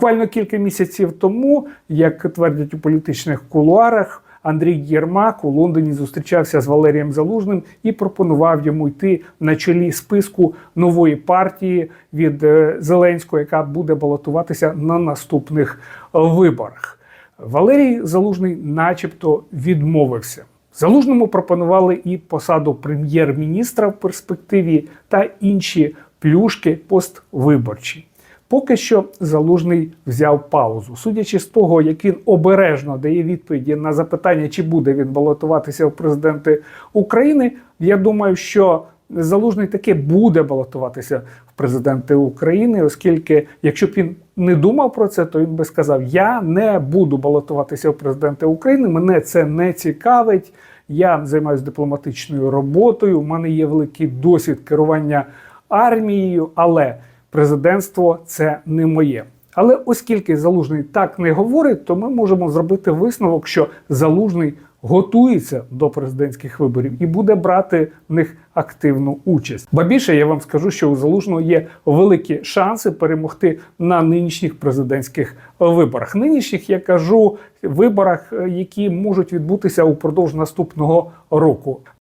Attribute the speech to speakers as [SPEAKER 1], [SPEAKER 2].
[SPEAKER 1] Буквально кілька місяців тому, як твердять у політичних кулуарах, Андрій Єрмак у Лондоні зустрічався з Валерієм Залужним і пропонував йому йти на чолі списку нової партії від е, Зеленського, яка буде балотуватися на наступних виборах. Валерій Залужний, начебто, відмовився. Залужному пропонували і посаду прем'єр-міністра в перспективі та інші плюшки поствиборчі. Поки що залужний взяв паузу. Судячи з того, як він обережно дає відповіді на запитання, чи буде він балотуватися в президенти України, я думаю, що залужний таки буде балотуватися в президенти України, оскільки, якщо б він не думав про це, то він би сказав: Я не буду балотуватися в президенти України, мене це не цікавить. Я займаюся дипломатичною роботою. У мене є великий досвід керування армією, але президентство це не моє. Але оскільки залужний так не говорить, то ми можемо зробити висновок, що залужний готується до президентських виборів і буде брати в них активну участь. Ба більше я вам скажу, що у залужного є великі шанси перемогти на нинішніх президентських виборах. Нинішніх я кажу виборах, е, які можуть відбутися упродовж наступного року.